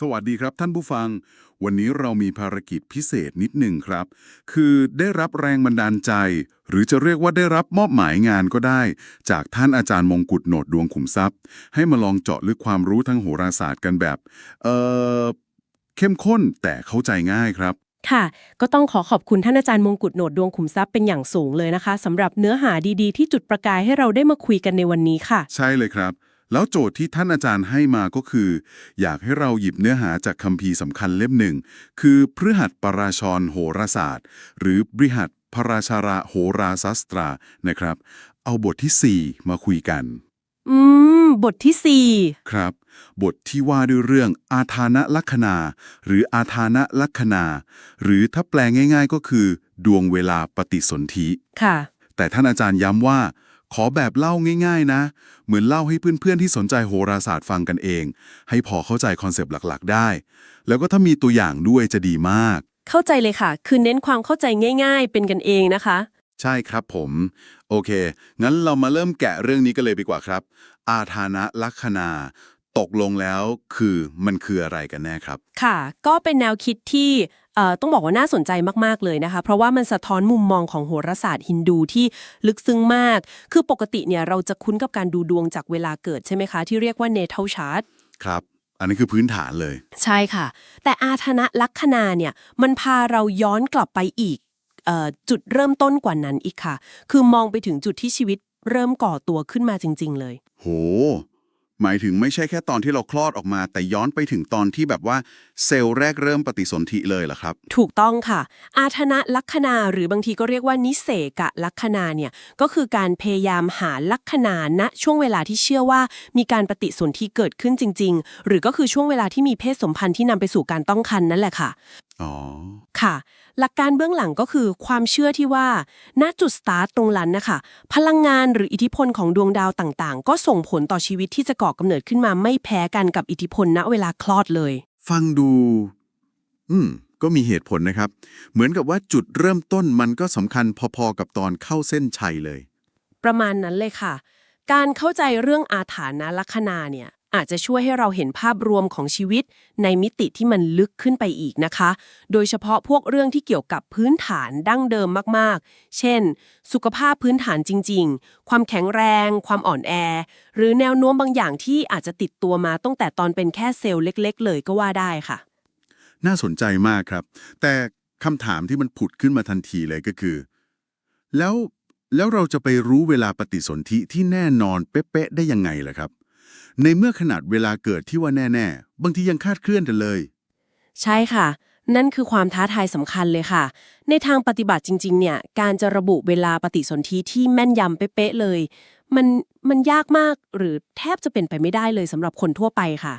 สวัสดีครับท่านผู้ฟัง วันนี้เรามีภารกิจพิเศษนิดหนึ่งครับ คือได้รับแรงบันดาลใจ หรือจะเรียกว่าได้รับมอบหมายงานก็ได้ จากท่านอาจารย์มงกุฎโหนดดวงขุมทรัพย์ ให้มาลองเจาะลึกความรู้ทางโหราศาสตร์กันแบบ เอ่อ เข้มข้นแต่เข้าใจง่ายครับ ค่ะ ก็ต้องขอขอบคุณท่านอาจารย์มงกุฎโหนดดวงขุมทรัพย์เป็นอย่างสูงเลยนะคะสำหรับเนื้อหาดีๆ ที่จุดประกายให้เราได้มาคุยกันในวันนี้ค่ะ ใช่เลยครับ แล้วโจทย์ที่ท่านอาจารย์ให้มาก็คือ อยากให้เราหยิบเนื้อหาจากคัมภีร์สำคัญเล่มหนึ่ง คือพฤหัสปราชรโหราศาสตร์ หรือบริหัสพราชาระโหราศาสตรานะครับ เอาบททีสี่4 มาคุยกัน อืม บทที่สี่ครับ บทที่ว่าด้วยเรื่องอาธานะลัคนา หรืออาธานะลัคนา หรือถ้าแปลง่าย ๆ ก็คือ ดวงเวลาปฏิสนธิค่ะ แต่ท่านอาจารย์ย้ำว่า ขอแบบเล่าง่าย ๆ นะ เหมือนเล่าให้เพื่อนๆที่สนใจโหราศาสตร์ฟังกันเอง ให้พอเข้าใจคอนเซปต์หลักๆ ได้ แล้วก็ถ้ามีตัวอย่างด้วยจะดีมาก เข้าใจเลยค่ะ คือเน้นความเข้าใจง่าย ๆ เป็นกันเองนะคะ ใช่ครับผม โอเค งั้นเรามาเริ่มแกะเรื่องนี้กันเลยดีกว่าครับ อาธานะลัคนา ตกลงแล้วคือมันคืออะไรกันแน่ครับ ค่ะ ก็เป็นแนวคิดที่เอ่อ ต้องบอกว่าน่าสนใจมากๆเลยนะคะ เพราะว่ามันสะท้อนมุมมองของโหราศาสตร์ฮินดูที่ลึกซึ้งมาก คือปกติเนี่ยเราจะคุ้นกับการดูดวงจากเวลาเกิดใช่ไหมคะ ที่เรียกว่า natal chart ครับ อันนี้คือพื้นฐานเลย ใช่ค่ะ แต่อาธนะลัคนาเนี่ยมันพาเราย้อนกลับไปอีกเออจุดเริ่มต้นกว่านั้นอีกค่ะ คือมองไปถึงจุดที่ชีวิตเริ่มก่อตัวขึ้นมาจริง ๆ เลย โห หมายถึงไม่ใช่แค่ตอนที่เราคลอดออกมา แต่ย้อนไปถึงตอนที่แบบว่าเซลล์แรกเริ่มปฏิสนธิเลยเหรอครับ ถูกต้องค่ะ อาธนะลัคนาหรือบางทีก็เรียกว่านิเสกะลัคนาเนี่ยก็คือการพยายามหาลัคนาณช่วงเวลาที่เชื่อว่ามีการปฏิสนธิเกิดขึ้นจริง ๆ หรือก็คือช่วงเวลาที่มีเพศสมพันธ์ที่นำไปสู่การต้องครรภ์นั่นแหละค่ะ อ๋อ ค่ะ หลักการเบื้องหลังก็คือความเชื่อที่ว่าณจุดสตาร์ตตรงนั้นนะคะพลังงานหรืออิทธิพลของดวงดาวต่างๆ ก็ส่งผลต่อชีวิตที่จะก่อกำเนิดขึ้นมาไม่แพ้กันกับอิทธิพลณเวลาคลอดเลย ฟังดู อืม ก็มีเหตุผลนะครับ เหมือนกับว่าจุดเริ่มต้นมันก็สำคัญพอๆกับตอนเข้าเส้นชัยเลย ประมาณนั้นเลยค่ะ การเข้าใจเรื่องอาถานะลัคนาเนี่ย อาจจะช่วยให้เราเห็นภาพรวมของชีวิต ในมิติที่มันลึกขึ้นไปอีกนะคะ โดยเฉพาะพวกเรื่องที่เกี่ยวกับพื้นฐานดั้งเดิมมากๆ เช่น สุขภาพพื้นฐานจริง ๆ ความแข็งแรง ความอ่อนแอ หรือแนวโน้มบางอย่างที่อาจจะติดตัวมาตั้งแต่ตอนเป็นแค่เซลล์เล็ก ๆ เลยก็ว่าได้ค่ะ น่าสนใจมากครับ แต่คำถามที่มันผุดขึ้นมาทันทีเลยก็คือ แล้วแล้วเราจะไปรู้เวลาปฏิสนธิที่แน่นอนเป๊ะๆได้ยังไงล่ะครับ ในเมื่อขนาดเวลาเกิดที่ว่าแน่ๆ บางทียังคาดเคลื่อนกันเลย ใช่ค่ะ นั่นคือความท้าทายสำคัญเลยค่ะ ในทางปฏิบัติจริง ๆ เนี่ย การจะระบุเวลาปฏิสนธิที่แม่นยำเป๊ะๆเลย มันมันยากมากหรือแทบจะเป็นไปไม่ได้เลยสำหรับคนทั่วไปค่ะ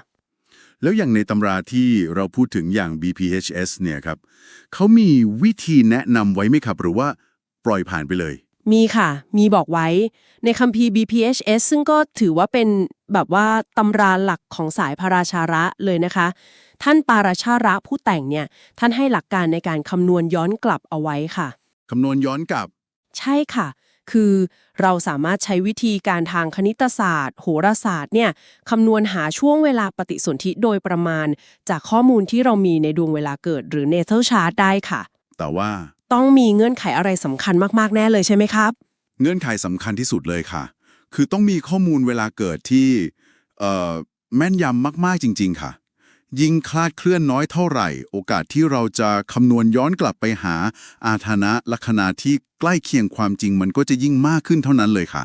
แล้วอย่างในตำราที่เราพูดถึงอย่าง BPHS เนี่ยครับเขามีวิธีแนะนำไว้ไหมครับ หรือว่าปล่อยผ่านไปเลย มีค่ะ มีบอกไว้ ในคัมภีร์ BPHS ซึ่งก็ถือว่าเป็นแบบว่าตำราหลักของสายพระราชาระเลยนะคะ ท่านปาราชาระผู้แต่งเนี่ย ท่านให้หลักการในการคำนวณย้อนกลับเอาไว้ค่ะ คำนวณย้อนกลับ ใช่ค่ะ คือเราสามารถใช้วิธีการทางคณิตศาสตร์ โหราศาสตร์เนี่ยคำนวณหาช่วงเวลาปฏิสนธิโดยประมาณ จากข้อมูลที่เรามีในดวงเวลาเกิดหรือ natal chart ได้ค่ะ แต่ว่า ต้องมีเงื่อนไขอะไรสำคัญมากๆแน่เลยใช่ไหมครับ เงื่อนไขสำคัญที่สุดเลยค่ะ คือต้องมีข้อมูลเวลาเกิดที่เอ่อแม่นยำมากๆจริง ๆ ค่ะ ยิ่งคลาดเคลื่อนน้อยเท่าไหร่ โอกาสที่เราจะคำนวณย้อนกลับไปหาอาธนะลัคนาที่ใกล้เคียงความจริงมันก็จะยิ่งมากขึ้นเท่านั้นเลยค่ะ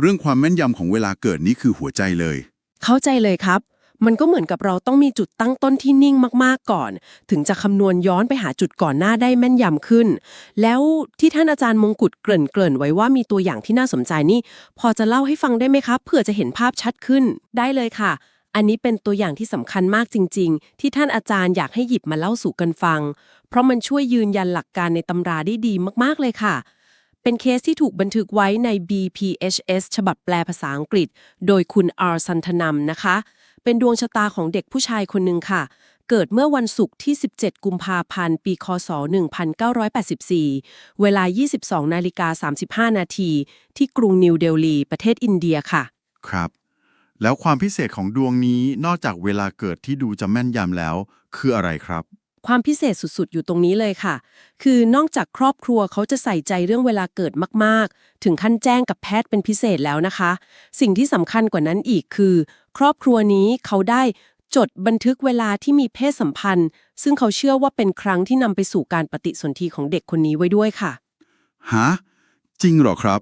เรื่องความแม่นยำของเวลาเกิดนี้คือหัวใจเลย เข้าใจเลยครับ มันก็เหมือนกับเราต้องมีจุดตั้งต้นที่นิ่งมากๆก่อน ถึงจะคำนวณย้อนไปหาจุดก่อนหน้าได้แม่นยำขึ้น แล้วที่ท่านอาจารย์มงกุฎเกริ่นเกริ่นๆไว้ว่ามีตัวอย่างที่น่าสนใจนี่ พอจะเล่าให้ฟังได้ไหมครับเพื่อจะเห็นภาพชัดขึ้นได้เลยค่ะ อันนี้เป็นตัวอย่างที่สำคัญมากจริง ๆ ที่ท่านอาจารย์อยากให้หยิบมาเล่าสู่กันฟัง เพราะมันช่วยยืนยันหลักการในตำราได้ดีมากๆเลยค่ะเป็นเคสที่ถูกบันทึกไว้ใน BPHS ฉบับแปลภาษาอังกฤษ โดยคุณอาร์ซันทนัมนะคะ เป็นดวงชะตาของเด็กผู้ชายคนหนึ่งค่ะ เกิดเมื่อวันศุกร์ที่ 17 กุมภาพันธ์ ปีคศ 1984 เวลา 22นาฬิกา35 นาทีที่กรุงนิวเดลีประเทศอินเดียค่ะ ครับ แล้วความพิเศษของดวงนี้นอกจากเวลาเกิดที่ดูจะแม่นยำแล้ว คืออะไรครับความพิเศษสุด ๆ อยู่ตรงนี้เลยค่ะ คือนอกจากครอบครัวเขาจะใส่ใจเรื่องเวลาเกิดมาก ๆ ถึงขั้นแจ้งกับแพทย์เป็นพิเศษแล้วนะคะ สิ่งที่สำคัญกว่านั้นอีกคือ ครอบครัวนี้เขาได้จดบันทึกเวลาที่มีเพศสัมพันธ์ ซึ่งเขาเชื่อว่าเป็นครั้งที่นำไปสู่การปฏิสนธิของเด็กคนนี้ไว้ด้วยค่ะ ฮะ จริงเหรอครับ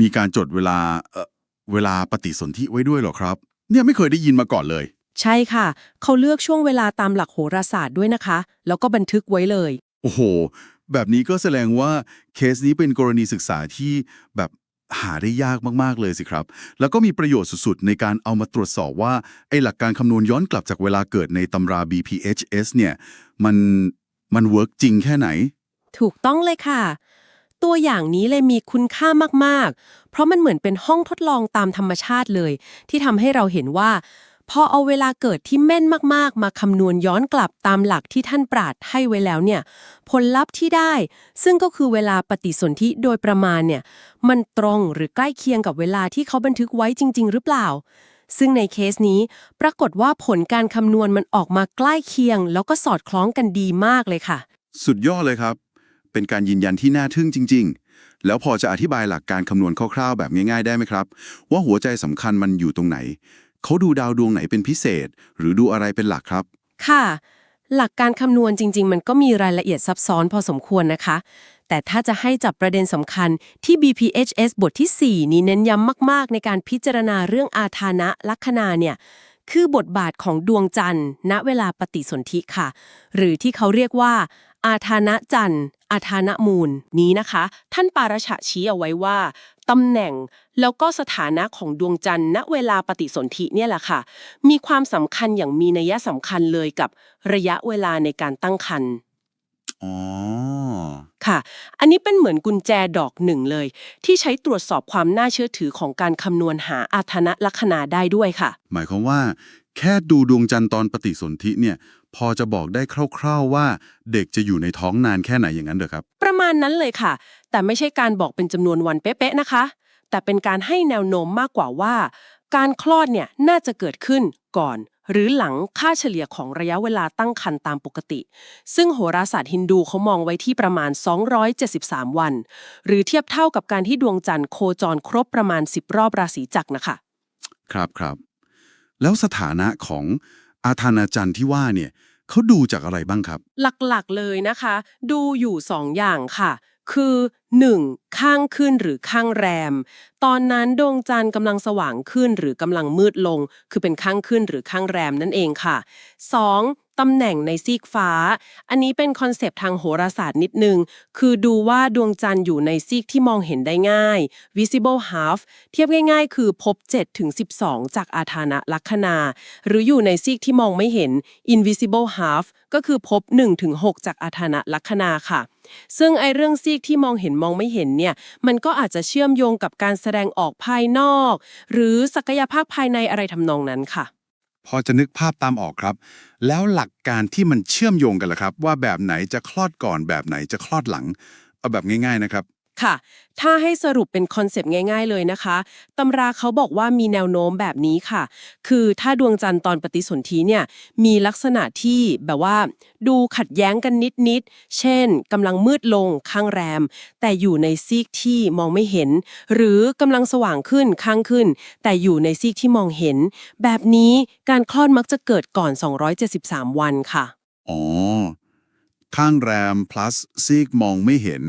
มีการจดเวลาเอ่อเวลาปฏิสนธิไว้ด้วยเหรอครับ เนี่ยไม่เคยได้ยินมาก่อนเลย ใช่ค่ะ เขาเลือกช่วงเวลาตามหลักโหราศาสตร์ด้วยนะคะ แล้วก็บันทึกไว้เลย โอ้โห แบบนี้ก็แสดงว่าเคสนี้เป็นกรณีศึกษาที่แบบ หาได้ยากมาก ๆ เลยสิครับ แล้วก็มีประโยชน์สุด ๆ ในการเอามาตรวจสอบว่า ไอ้หลักการคำนวณย้อนกลับจากเวลาเกิดในตำรา BPHS เนี่ยมันมันเวิร์กจริงแค่ไหน ถูกต้องเลยค่ะ ตัวอย่างนี้เลยมีคุณค่ามาก ๆ เพราะมันเหมือนเป็นห้องทดลองตามธรรมชาติเลย ที่ทำให้เราเห็นว่า พอเอาเวลาเกิดที่แม่นมากๆ มาคำนวณย้อนกลับตามหลักที่ท่านปราดให้ไว้แล้วเนี่ย ผลลัพธ์ที่ได้ ซึ่งก็คือเวลาปฏิสนธิโดยประมาณเนี่ย มันตรงหรือใกล้เคียงกับเวลาที่เขาบันทึกไว้จริง ๆ หรือเปล่า ซึ่งในเคสนี้ปรากฏว่าผลการคำนวณมันออกมาใกล้เคียง แล้วก็สอดคล้องกันดีมากเลยค่ะ สุดยอดเลยครับ เป็นการยืนยันที่น่าทึ่งจริง ๆ แล้วพอจะอธิบายหลักการคำนวณคร่าวๆ แบบง่าย ๆ ได้ไหมครับ ว่าหัวใจสำคัญมันอยู่ตรงไหน เขาดูดาวดวงไหนเป็นพิเศษ หรือดูอะไรเป็นหลักครับ ค่ะ หลักการคำนวณจริง ๆ มันก็มีรายละเอียดซับซ้อนพอสมควรนะคะ แต่ถ้าจะให้จับประเด็นสำคัญที่ BPHS บทที่ 4 นี้เน้นย้ำมาก ๆ ในการพิจารณาเรื่องอาทานะลัคนาเนี่ยคือบทบาทของดวงจันทร์ ณเวลาปฏิสนธิค่ะ หรือที่เขาเรียกว่า อาทานะจันทร์ อาทานะมูลนี้นะคะ ท่านปาราชะชี้เอาไว้ว่า ตำแหน่ง แล้วก็สถานะของดวงจันทร์ณเวลาปฏิสนธิเนี่ยแหละค่ะ มีความสำคัญอย่างมีนัยสำคัญเลยกับระยะเวลาในการตั้งครรภ์อ๋อค่ะ อันนี้เป็นเหมือนกุญแจดอกหนึ่งเลย ที่ใช้ตรวจสอบความน่าเชื่อถือของการคำนวณหาอาทนะลัคนาได้ด้วยค่ะ หมายความว่า แค่ดูดวงจันทร์ตอนปฏิสนธิเนี่ย พอจะบอกได้คร่าวๆว่าเด็กจะอยู่ในท้องนานแค่ไหนอย่างนั้นเหรอครับ ประมาณนั้นเลยค่ะ แต่ไม่ใช่การบอกเป็นจำนวนวันเป๊ะๆนะคะ แต่เป็นการให้แนวโน้มมากกว่าว่า การคลอดเนี่ยน่าจะเกิดขึ้นก่อน หรือหลังค่าเฉลี่ยของระยะเวลาตั้งครรภ์ตามปกติ ซึ่งโหราศาสตร์ฮินดูเขามองไว้ที่ประมาณ 273 วัน หรือเทียบเท่ากับการที่ดวงจันทร์โคจรครบประมาณ 10 รอบราศีจักรนะคะ ครับครับแล้วสถานะของ อาธานาจันทร์ที่ว่าเนี่ยเขาดูจากอะไรบ้างครับ หลักๆเลยนะคะ ดูอยู่2อย่างค่ะ คือ 1. ข้างขึ้นหรือข้างแรม ตอนนั้นดวงจันทร์กำลังสว่างขึ้นหรือกำลังมืดลง คือเป็นข้างขึ้นหรือข้างแรมนั่นเองค่ะ 2. ตำแหน่งในซีกฟ้า อันนี้เป็นคอนเซปต์ทางโหราศาสตร์นิดนึง คือดูว่าดวงจันทร์อยู่ในซีกที่มองเห็นได้ง่าย visible half เทียบง่าย ๆ คือพบ7ถึง12 จากอาธานะลัคนา หรืออยู่ในซีกที่มองไม่เห็น invisible half ก็คือพบ1ถึง6จากอาธานะลัคนาค่ะซึ่งไอเรื่องซีกที่มองเห็นมองไม่เห็นเนี่ย มันก็อาจจะเชื่อมโยงกับการแสดงออกภายนอก หรือศักยภาพภายในอะไรทำนองนั้นค่ะ พอจะนึกภาพตามออกครับ แล้วหลักการที่มันเชื่อมโยงกันล่ะครับ ว่าแบบไหนจะคลอดก่อนแบบไหนจะคลอดหลัง เอาแบบง่ายๆนะครับ ค่ะ ถ้าให้สรุปเป็นคอนเซปต์ง่าย ๆเลยนะคะตำราเขาบอกว่ามีแนวโน้มแบบนี้ค่ะ คือถ้าดวงจันทร์ตอนปฏิสนธิเนี่ยมีลักษณะที่แบบว่า ดูขัดแย้งกันนิดๆเช่นกำลังมืดลงข้างแรม แต่อยู่ในซีกที่มองไม่เห็น หรือกำลังสว่างขึ้นข้างขึ้น แต่อยู่ในซีกที่มองเห็น แบบนี้การคลอดมักจะเกิดก่อน 273 วันค่ะอ๋อข้างแรม plus ซีกมองไม่เห็น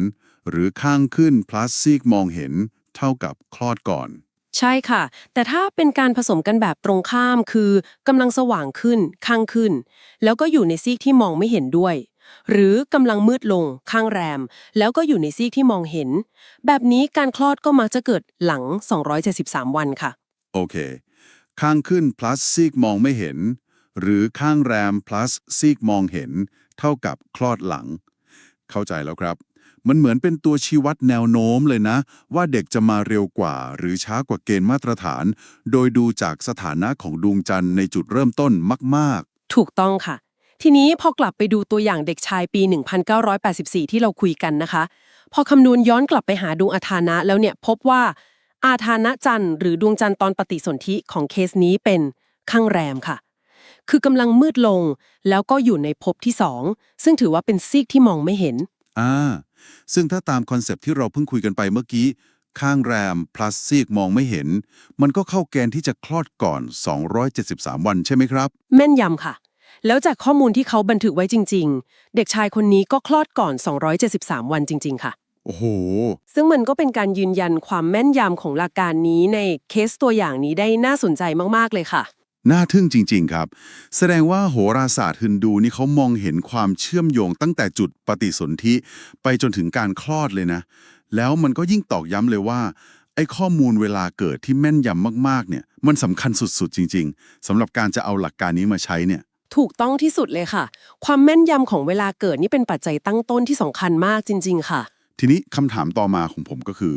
หรือข้างขึ้น plus ซีกมองเห็นเท่ากับคลอดก่อน ใช่ค่ะ แต่ถ้าเป็นการผสมกันแบบตรงข้ามคือกำลังสว่างขึ้น ข้างขึ้น แล้วก็อยู่ในซีกที่มองไม่เห็นด้วย หรือกำลังมืดลง ข้างแรม แล้วก็อยู่ในซีกที่มองเห็น แบบนี้การคลอดก็มักจะเกิดหลัง 273 วันค่ะ โอเค ข้างขึ้น plus ซีกมองไม่เห็น หรือข้างแรม plus ซีกมองเห็น เท่ากับคลอดหลัง เข้าใจแล้วครับ มันเหมือนเป็นตัวชี้วัดแนวโน้มเลยนะ ว่าเด็กจะมาเร็วกว่า หรือช้ากว่าเกณฑ์มาตรฐาน โดยดูจากสถานะของดวงจันทร์ในจุดเริ่มต้นมากถูกต้องค่ะ ทีนี้พอกลับไปดูตัวอย่างเด็กชายปี 1984 ที่เราคุยกันนะคะ พอคำนวณย้อนกลับไปหาดวงอาทานะแล้วเนี่ยพบว่าอาธานะจันทร์หรือดวงจันทร์ตอนปฏิสนธิของเคสนี้เป็นข้างแรมค่ะ คือกำลังมืดลง แล้วก็อยู่ในภพที่สองซึ่งถือว่าเป็นซีกที่มองไม่เห็น อ่า ซึ่งถ้าตามคอนเซปต์ที่เราเพิ่งคุยกันไปเมื่อกี้ ข้างแรม plus ซีกมองไม่เห็น มันก็เข้าเกณฑ์ที่จะคลอดก่อน 273 วันใช่ไหมครับ แม่นยำค่ะ แล้วจากข้อมูลที่เขาบันทึกไว้จริง ๆ เด็กชายคนนี้ก็คลอดก่อน 273 วันจริง ๆ ค่ะ โอ้โห ซึ่งมันก็เป็นการยืนยันความแม่นยำของหลักการนี้ในเคสตัวอย่างนี้ได้น่าสนใจมากๆเลยค่ะ น่าทึ่งจริง ๆ ครับ แสดงว่าโหราศาสตร์ฮินดูนี่เขามองเห็นความเชื่อมโยงตั้งแต่จุดปฏิสนธิไปจนถึงการคลอดเลยนะ แล้วมันก็ยิ่งตอกย้ำเลยว่า ไอ้ข้อมูลเวลาเกิดที่แม่นยำมากๆ เนี่ย มันสำคัญสุดๆ จริง ๆสำหรับการจะเอาหลักการนี้มาใช้เนี่ย ถูกต้องที่สุดเลยค่ะ ความแม่นยำของเวลาเกิดนี่เป็นปัจจัยตั้งต้นที่สำคัญมากจริง ๆ ค่ะ ทีนี้คำถามต่อมาของผมก็คือ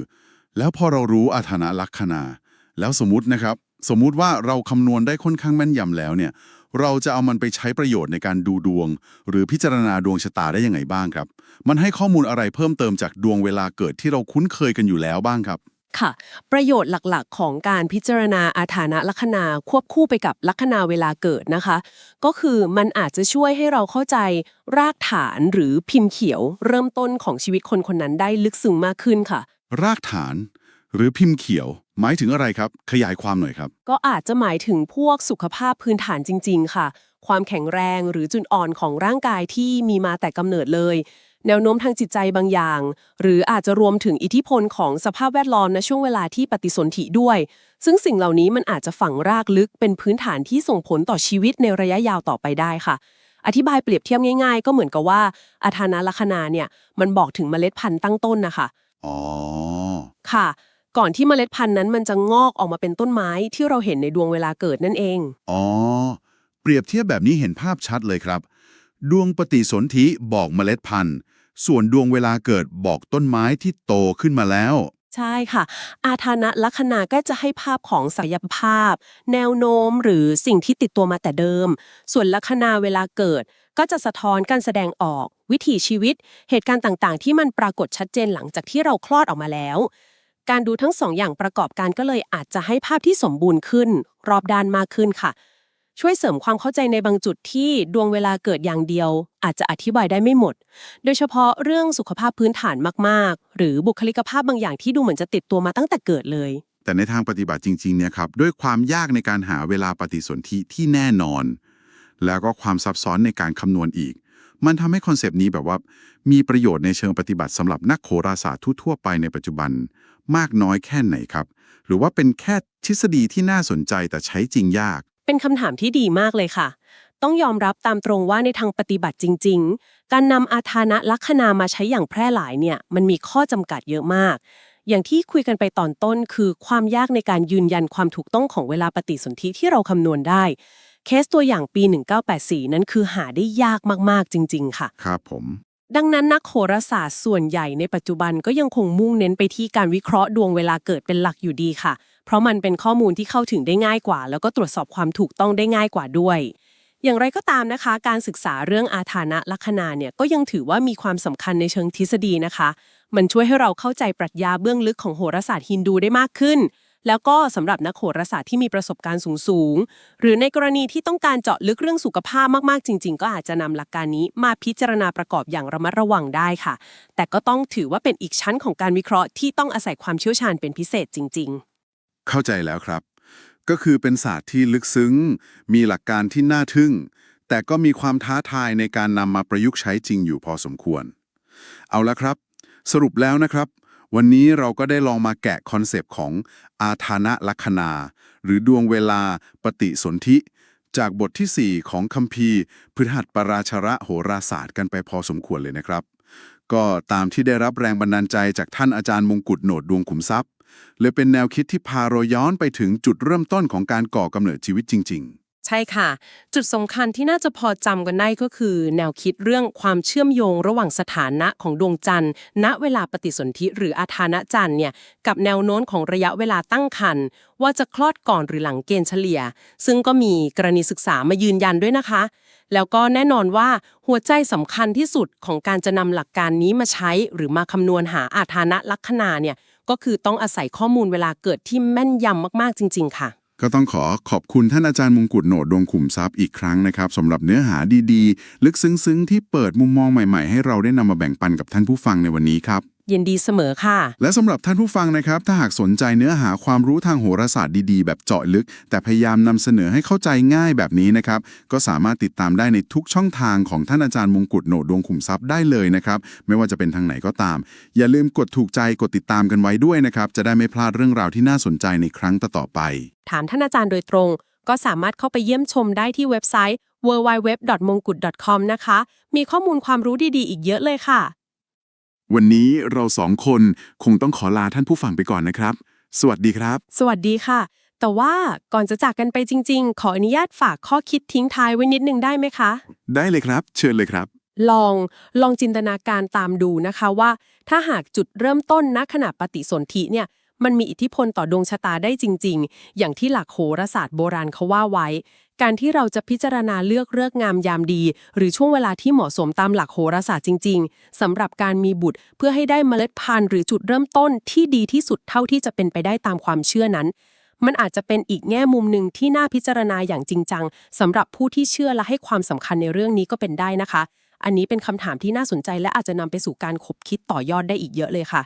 แล้วพอเรารู้อาธนาลัคนาแล้วสมมุตินะครับ สมมุติว่าเราคำนวณได้ค่อนข้างแม่นยำแล้วเนี่ย เราจะเอามันไปใช้ประโยชน์ในการดูดวง หรือพิจารณาดวงชะตาได้ยังไงบ้างครับ มันให้ข้อมูลอะไรเพิ่มเติมจากดวงเวลาเกิดที่เราคุ้นเคยกันอยู่แล้วบ้างครับ ค่ะ ประโยชน์หลักๆ ของการพิจารณาอาถานะลัคนาควบคู่ไปกับลัคนาเวลาเกิดนะคะ ก็คือมันอาจจะช่วยให้เราเข้าใจรากฐานหรือพิมพ์เขียว เริ่มต้นของชีวิตคนคนนั้นได้ลึกซึ้งมากขึ้นค่ะ รากฐาน หรือพิมพ์เขียว หมายถึงอะไรครับ ขยายความหน่อยครับ ก็อาจจะหมายถึงพวกสุขภาพพื้นฐานจริง ๆ ค่ะ ความแข็งแรงหรือจุดอ่อนของร่างกายที่มีมาแต่กำเนิดเลย แนวโน้มทางจิตใจบางอย่าง หรืออาจจะรวมถึงอิทธิพลของสภาพแวดล้อมในช่วงเวลาที่ปฏิสนธิด้วย ซึ่งสิ่งเหล่านี้มันอาจจะฝังรากลึกเป็นพื้นฐานที่ส่งผลต่อชีวิตในระยะยาวต่อไปได้ค่ะอธิบายเปรียบเทียบง่าย ๆ ก็เหมือนกับว่าอาธานะลัคนาเนี่ยมันบอกถึงเมล็ดพันธุ์ตั้งต้นนะคะ อ๋อ ค่ะ ก่อนที่เมล็ดพันธุ์นั้นมันจะงอกออกมาเป็นต้นไม้ที่เราเห็นในดวงเวลาเกิดนั่นเอง อ๋อ เปรียบเทียบแบบนี้เห็นภาพชัดเลยครับ ดวงปฏิสนธิบอกเมล็ดพันธุ์ ส่วนดวงเวลาเกิดบอกต้นไม้ที่โตขึ้นมาแล้ว ใช่ค่ะ อาธานะลัคนาก็จะให้ภาพของศักยภาพ แนวโน้มหรือสิ่งที่ติดตัวมาแต่เดิม ส่วนลัคนาเวลาเกิด ก็จะสะท้อนการแสดงออก วิถีชีวิต เหตุการณ์ต่างๆ ที่มันปรากฏชัดเจนหลังจากที่เราคลอดออกมาแล้ว การดูทั้งสองอย่างประกอบกันก็เลยอาจจะให้ภาพที่สมบูรณ์ขึ้น รอบด้านมากขึ้นค่ะ ช่วยเสริมความเข้าใจในบางจุดที่ดวงเวลาเกิดอย่างเดียว อาจจะอธิบายได้ไม่หมด โดยเฉพาะเรื่องสุขภาพพื้นฐานมาก ๆ หรือบุคลิกภาพบางอย่างที่ดูเหมือนจะติดตัวมาตั้งแต่เกิดเลย แต่ในทางปฏิบัติจริงๆเนี่ยครับด้วยความยากในการหาเวลาปฏิสนธิที่แน่นอน แล้วก็ความซับซ้อนในการคำนวณอีกมันทำให้คอนเซปต์นี้แบบว่า มีประโยชน์ในเชิงปฏิบัติสำหรับนักโหราศาสตร์ทั่วไปในปัจจุบัน มากน้อยแค่ไหนครับ หรือว่าเป็นแค่ทฤษฎีที่น่าสนใจแต่ใช้จริงยาก เป็นคำถามที่ดีมากเลยค่ะ ต้องยอมรับตามตรงว่าในทางปฏิบัติจริง ๆ การนำอาธานะลัคนามาใช้อย่างแพร่หลายเนี่ยมันมีข้อจำกัดเยอะมาก อย่างที่คุยกันไปตอนต้นคือความยากในการยืนยันความถูกต้องของเวลาปฏิสนธิที่เราคำนวณได้ เคสตัวอย่างปี 1984 นั้นคือหาได้ยากมากๆจริง ๆ ค่ะ ครับผม ดังนั้นนักโหราศาสตร์ส่วนใหญ่ในปัจจุบันก็ยังคงมุ่งเน้นไปที่การวิเคราะห์ดวงเวลาเกิดเป็นหลักอยู่ดีค่ะ เพราะมันเป็นข้อมูลที่เข้าถึงได้ง่ายกว่า แล้วก็ตรวจสอบความถูกต้องได้ง่ายกว่าด้วย อย่างไรก็ตามนะคะ การศึกษาเรื่องอาถานะลัคนาเนี่ยก็ยังถือว่ามีความสำคัญในเชิงทฤษฎีนะคะ มันช่วยให้เราเข้าใจปรัชญาเบื้องลึกของโหราศาสตร์ฮินดูได้มากขึ้น แล้วก็สำหรับนักโหราศาสตร์ที่มีประสบการณ์สูงๆหรือในกรณีที่ต้องการเจาะลึกเรื่องสุขภาพมากๆ จริง ๆ ก็อาจจะนำหลักการนี้มาพิจารณาประกอบอย่างระมัดระวังได้ค่ะ แต่ก็ต้องถือว่าเป็นอีกชั้นของการวิเคราะห์ที่ต้องอาศัยความเชี่ยวชาญเป็นพิเศษจริง ๆ เข้าใจแล้วครับ ก็คือเป็นศาสตร์ที่ลึกซึ้ง มีหลักการที่น่าทึ่ง แต่ก็มีความท้าทายในการนำมาประยุกต์ใช้จริงอยู่พอสมควร เอาละครับ สรุปแล้วนะครับ วันนี้เราก็ได้ลองมาแกะคอนเซปต์ของอาธานะลัคนา หรือดวงเวลาปฏิสนธิ จากบทที่ 4 ของคัมภีร์พฤหัสปราชระโหราศาสตร์กันไปพอสมควรเลยนะครับ ก็ตามที่ได้รับแรงบันดาลใจจากท่านอาจารย์มงกุฎโหนดดวงขุมทรัพย์เลยเป็นแนวคิดที่พาเราย้อนไปถึงจุดเริ่มต้นของการก่อกำเนิดชีวิตจริง ใช่ค่ะ จุดสำคัญที่น่าจะพอจำกันได้ก็คือ แนวคิดเรื่องความเชื่อมโยงระหว่างสถานะของดวงจันทร์ ณเวลาปฏิสนธิหรืออาธานะจันทร์เนี่ยกับแนวโน้มของระยะเวลาตั้งครรภ์ว่าจะคลอดก่อนหรือหลังเกณฑ์เฉลี่ย ซึ่งก็มีกรณีศึกษามายืนยันด้วยนะคะ แล้วก็แน่นอนว่าหัวใจสำคัญที่สุดของการจะนำหลักการนี้มาใช้ หรือมาคำนวณหาอาธานะลัคนาเนี่ยก็คือต้องอาศัยข้อมูลเวลาเกิดที่แม่นยำมากๆจริง ๆ ค่ะ ก็ต้องขอขอบคุณท่านอาจารย์มงกุฎโหนดดวงขุมทรัพย์อีกครั้งนะครับสำหรับเนื้อหาดีๆ ลึกซึ้งๆ ที่เปิดมุมมองใหม่ๆ ให้เราได้นำมาแบ่งปันกับท่านผู้ฟังในวันนี้ครับ ยินดีเสมอค่ะ และสำหรับท่านผู้ฟังนะครับ ถ้าหากสนใจเนื้อหาความรู้ทางโหราศาสตร์ดีๆ แบบเจาะลึก แต่พยายามนำเสนอให้เข้าใจง่ายแบบนี้นะครับ ก็สามารถติดตามได้ในทุกช่องทางของท่านอาจารย์มงกุฎโหนดดวงขุมทรัพย์ได้เลยนะครับ ไม่ว่าจะเป็นทางไหนก็ตาม อย่าลืมกดถูกใจกดติดตามกันไว้ด้วยนะครับ จะได้ไม่พลาดเรื่องราวที่น่าสนใจในครั้งต่อๆไป ถามท่านอาจารย์โดยตรง ก็สามารถเข้าไปเยี่ยมชมได้ที่เว็บไซต์ www.mongkut.com นะคะ มีข้อมูลความรู้ดีๆ อีกเยอะเลยค่ะ วันนี้เราสองคนคงต้องขอลาท่านผู้ฟังไปก่อนนะครับ สวัสดีครับ สวัสดีค่ะ แต่ว่าก่อนจะจากกันไปจริง ๆ ขออนุญาตฝากข้อคิดทิ้งท้ายไว้นิดนึงได้ไหมคะ ได้เลยครับ เชิญเลยครับ ลองลองจินตนาการตามดูนะคะว่า ถ้าหากจุดเริ่มต้นณขณะปฏิสนธิเนี่ย มันมีอิทธิพลต่อดวงชะตาได้จริง ๆ อย่างที่หลักโหราศาสตร์โบราณเขาว่าไว้ การที่เราจะพิจารณาเลือกเลือกงามยามดี หรือช่วงเวลาที่เหมาะสมตามหลักโหราศาสตร์จริง ๆสำหรับการมีบุตรเพื่อให้ได้เมล็ดพันธุ์หรือจุดเริ่มต้นที่ดีที่สุดเท่าที่จะเป็นไปได้ตามความเชื่อนั้นมันอาจจะเป็นอีกแง่มุมหนึ่งที่น่าพิจารณาอย่างจริงจังสำหรับผู้ที่เชื่อและให้ความสำคัญในเรื่องนี้ก็เป็นได้นะคะ อันนี้เป็นคำถามที่น่าสนใจและอาจจะนำไปสู่การคบคิดต่อยอดได้อีกเยอะเลยค่ะ